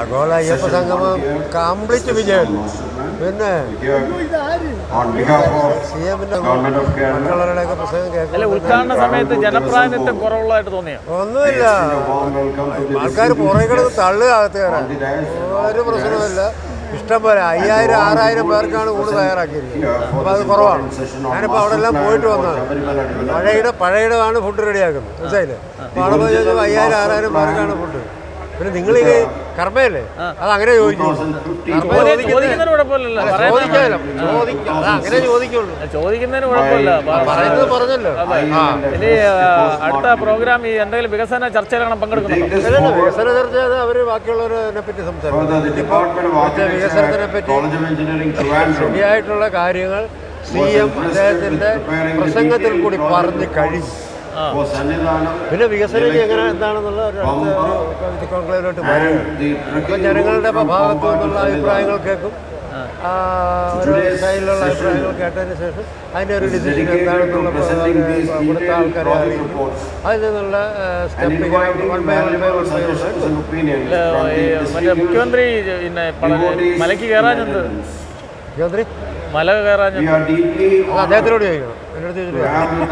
ആഗോള അയ്യപ്പ സംഗമം കംപ്ലീറ്റ് വിജയം. പിന്നെ Here, on behalf of C എമ്മിന്റെ മറ്റുള്ളവരുടെയൊക്കെ പ്രസംഗം അല്ല കേൾക്കും ഉദ്ഘാടന സമയത്ത് ജനപ്രാതിനിധ്യം കുറവുള്ളതായിട്ട് തോന്നിയോ? ഒന്നുമില്ല. ആൾക്കാർ പുറകെ കിടന്ന് തള്ളുക അകത്ത് കയറാൻ. ഒരു പ്രശ്നമില്ല ഇഷ്ടം പോലെ അയ്യായിരം ആറായിരം പേർക്കാണ് ഊണ് തയ്യാറാക്കിയിരിക്കുന്നത്. അപ്പൊ അപ്പോൾ അത് കുറവാണ്. ഞാനിപ്പോ ഞാനിപ്പോൾ അവിടെ എല്ലാം പോയിട്ട് വന്നതാണ്. പഴയുടെ പഴയിടമാണ് ഫുഡ് റെഡിയാക്കുന്നത് മനസ്സിലായില്ലേ? അപ്പോൾ അവിടെ പോയി ചോദിച്ചപ്പോൾ അയ്യായിരം ആറായിരം പേർക്കാണ് ഫുഡ് പിന്നെ നിങ്ങൾ ഈ കർമ്മയല്ലേ? അത് അങ്ങനെ ചോദിച്ചു 2050 കർമ്മ ചോദ്യം- ചോദിക്കുന്നത് ചോദിക്കുന്നതിന് കുഴപ്പമില്ലല്ലോ. ചോദിക്കാമല്ലോ ചോദിക്കാം അത് അങ്ങനെ ചോദിക്കുള്ളൂ. ചോദിക്കുന്നതിന് കുഴപ്പമില്ല. പ- പറയുന്നത് പറഞ്ഞല്ലോ. ഇനി അടുത്ത പ്രോഗ്രാം ഈ എന്തെങ്കിലും വികസന ചർച്ചയിലാണ് forward. വികസന ചർച്ച അവർ അവർ ബാക്കിയുള്ളവരെ പറ്റി സംസാരിക്കും. വികസനത്തിനെ പറ്റി ശരിയായിട്ടുള്ള കാര്യങ്ങൾ സി എം അദ്ദേഹത്തിന്റെ പ്രസംഗത്തിൽ കൂടി പറഞ്ഞു കഴിഞ്ഞു. പിന്നെ വികസനം എങ്ങനെ എന്താണെന്നുള്ള ഒരു അടുത്ത ഒരു കോൺക്ലേവിലോട്ട് വരും അപ്പം ജനങ്ങളുടെ ഭാഗത്തു നിന്നുള്ള അഭിപ്രായങ്ങൾ. കേൾക്കും. സൈഡിലുള്ള സ്റ്റൈലിലുള്ള അഭിപ്രായങ്ങൾ കേട്ടതിന് ശേഷം അതിന്റെ ഒരു ഡിസിഷൻ എന്താണെന്നുള്ള കൊടുത്ത ആൾക്കാരെ അറിയിക്കും. അതിൽ നിന്നുള്ള സ്റ്റെപ്പ് മറ്റേ മുഖ്യമന്ത്രി പിന്നെ മലയ്ക്ക് കയറാഞ്ഞത്. മുഖ്യമന്ത്രി? മല കയറാഞ്ഞത്. അദ്ദേഹത്തിനോട് ചോദിക്കണം എന്നോട് ചോദിച്ചിട്ട്